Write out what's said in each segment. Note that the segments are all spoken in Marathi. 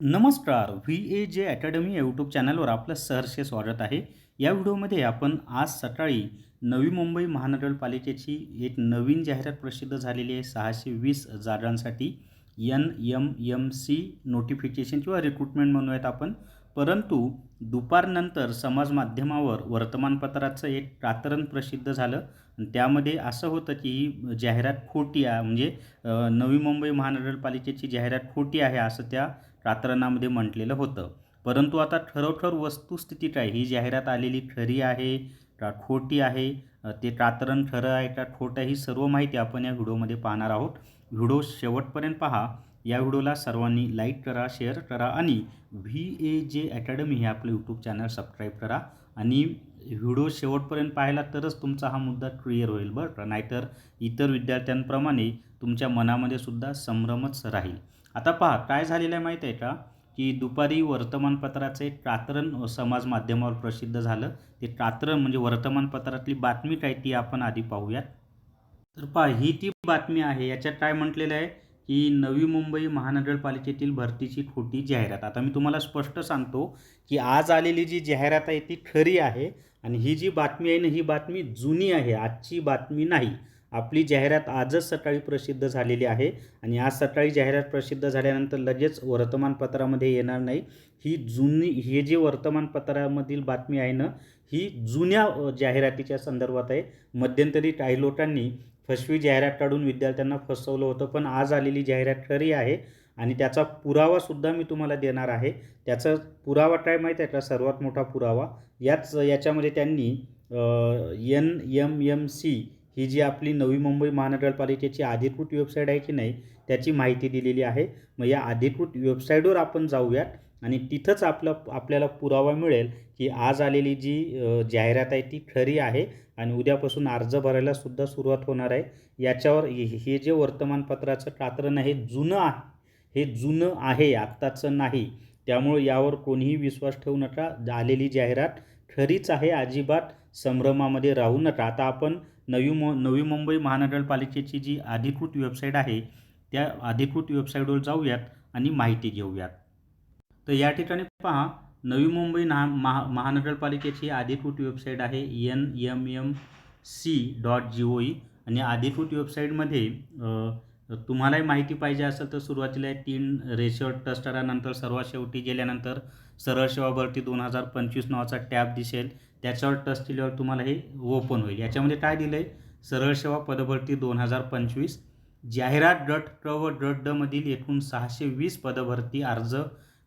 नमस्कार व्ही ए जे अकॅडमी यूट्यूब चॅनलवर आपलं सहर्ष स्वागत आहे. या व्हिडिओमध्ये आपण आज सकाळी नवी मुंबई महानगरपालिकेची एक नवीन जाहिरात प्रसिद्ध झालेली आहे सहाशे वीस जागांसाठी N M M C notification किंवा रिक्रुटमेंट म्हणूयात आपण. परंतु दुपारनंतर समाज माध्यमावर वर्तमानपत्राचं एक कातरण प्रसिद्ध झालं. आणि त्यामध्ये असं होतं की ही जाहिरात खोटी आहे म्हणजे नवी मुंबई महानगरपालिकेची जाहिरात खोटी आहे असं त्या प्रातरणामध्ये म्हटलेलं होतं. परंतु आता खरोखर वस्तुस्थिती काय? ही जाहिरात आलेली खरी आहे का खोटी आहे? ते कातरण खरं आहे का खोटं आहे? ही सर्व माहिती आपण या व्हिडिओमध्ये पाहणार आहोत. व्हिडिओ शेवटपर्यंत पहा. या व्हिडिओला सर्वांनी लाईक करा शेअर करा आणि व्ही ए जे अकॅडमी हे आपलं यूट्यूब चॅनल सबस्क्राईब करा. आणि व्हिडिओ शेवटपर्यंत पाहिला तरच तुमचा हा मुद्दा क्लिअर होईल बरं नाहीतर इतर विद्यार्थ्यांप्रमाणे तुमच्या मनामध्ये सुद्धा संभ्रमच राहील. आता पहा काय झालेलं आहे माहीत आहे का? की दुपारी वर्तमानपत्राचे प्रातरण समाज माध्यमावर प्रसिद्ध झालं. ते प्रातरण म्हणजे वर्तमानपत्रातली बातमी काय ती आपण आधी पाहूयात. तर पहा ही ती बातमी आहे. याच्यात काय म्हटलेलं आहे की नवी मुंबई महानगरपालिकेतील भरतीची खोटी जाहिरात. आता मी तुम्हाला स्पष्ट सांगतो की आज आलेली जी जाहिरात आहे ती खरी आहे आणि ही जी बातमी आहे ना ही बातमी जुनी आहे. आजची बातमी नाही. आपली जाहिरात आजच सकाळी प्रसिद्ध झालेली आहे आणि आज सकाळी जाहिरात प्रसिद्ध झाल्यानंतर लगेच वर्तमानपत्रामध्ये येणार नाही. ही जुनी हे जे वर्तमानपत्रामधील बातमी आहे ना ही जुन्या जाहिरातीच्या संदर्भात आहे. मध्यंतरी काही लोकांनी फसवी जाहिरात काढून विद्यार्थ्यांना फसवलं होतं पण आज आलेली जाहिरात खरी आहे आणि त्याचा पुरावासुद्धा मी तुम्हाला देणार आहे. त्याचा पुरावा काय माहीत आहे का? सर्वात मोठा पुरावा याच याच्यामध्ये त्यांनी एन एम एम सी ही जी आपली नवी मुंबई महानगरपालिकेची अधिकृत वेबसाईट आहे की नाही त्याची माहिती दिलेली आहे. मग या अधिकृत वेबसाईटवर आपण जाऊयात आणि तिथंच आपलं आपल्याला पुरावा मिळेल की आज आलेली जी जाहिरात आहे ती खरी आहे आणि उद्यापासून अर्ज भरायला सुद्धा सुरुवात होणार आहे. याच्यावर हे हे जे वर्तमानपत्राचं कात्रण आहे जुनं आहे हे जुनं आहे आत्ताचं नाही. त्यामुळे यावर कोणीही विश्वास ठेवू नका. आलेली जाहिरात खरीच आहे अजिबात संभ्रमामध्ये राहू नका. आता आपण नवी मु नवी मुंबई महानगरपालिकेची जी अधिकृत वेबसाईट आहे त्या अधिकृत वेबसाईटवर जाऊयात आणि माहिती घेऊयात. तर या ठिकाणी पहा नवी मुंबई ना महा महानगरपालिकेची अधिकृत वेबसाईट आहे N M M C dot G O E आणि अधिकृत वेबसाईटमध्ये तुम्हालाही माहिती पाहिजे असेल तर सुरुवातीला तीन रेशो टस्टरानंतर सर्वात शेवटी गेल्यानंतर सरळ सेवा भरती दोन हजार पंचवीस नावाचा टॅब दिसेल. त्याच्यावर टच केल्यावर तुम्हाला हे ओपन होईल. याच्यामध्ये काय दिलं आहे सरळ सेवा पदभरती दोन हजार पंचवीस जाहिरात डट क व डट डमधील एकूण सहाशे वीस पदभरती अर्ज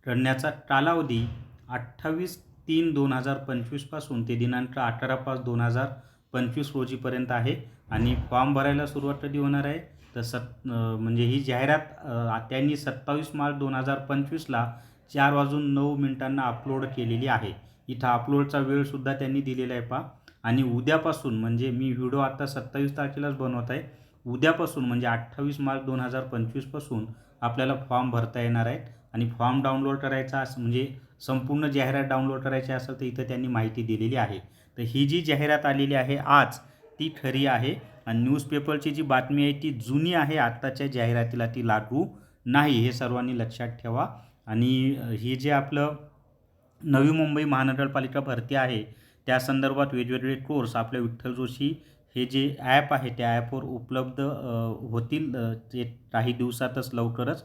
करण्याचा कालावधी अठ्ठावीस तीन दोन हजार पंचवीसपासून ते दिनांक अठरा पाच दोन हजार पंचवीस रोजीपर्यंत आहे आणि फॉर्म भरायला सुरुवात कधी होणार आहे? तर सत म्हणजे ही जाहिरात त्यांनी सत्तावीस मार्च दोन हजार पंचवीसला चार वाजून नऊ मिनिटांना अपलोड केलेली आहे. इथं अपलोडचा वेळसुद्धा त्यांनी दिलेला आहे पा आणि उद्यापासून म्हणजे मी व्हिडिओ आत्ता सत्तावीस तारखेलाच बनवत आहे. उद्यापासून म्हणजे अठ्ठावीस मार्च दोन हजार पंचवीसपासून आपल्याला फॉर्म भरता येणार आहेत. आणि फॉर्म डाउनलोड करायचा असं म्हणजे संपूर्ण जाहिरात डाउनलोड करायची असेल तर इथं त्यांनी माहिती दिलेली आहे. तर ही जी जाहिरात आलेली आहे आज ती खरी आहे. आणि न्यूजपेपरची जी बातमी आहे ती जुनी आहे. आत्ताच्या जाहिरातीला ती लागू नाही. हे सर्वांनी लक्षात ठेवा. आणि हे जे आपलं नवी मुंबई महानगरपालिका भरती आहे त्या संदर्भात वेगवेगळे कोर्स आपल्या विठ्ठल जोशी हे जे ॲप आहे त्या ॲपवर उपलब्ध होतील ते काही दिवसातच लवकरच.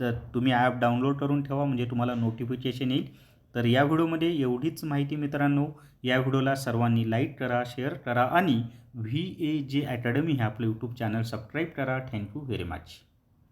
तर तुम्ही ॲप डाउनलोड करून ठेवा म्हणजे तुम्हाला नोटिफिकेशन येईल. तर या व्हिडिओमध्ये एवढीच माहिती मित्रांनो. या व्हिडिओला सर्वांनी लाईक करा शेअर करा आणि व्ही ए जे अकॅडमी हे आपलं यूट्यूब चॅनल सबस्क्राईब करा. Thank you very much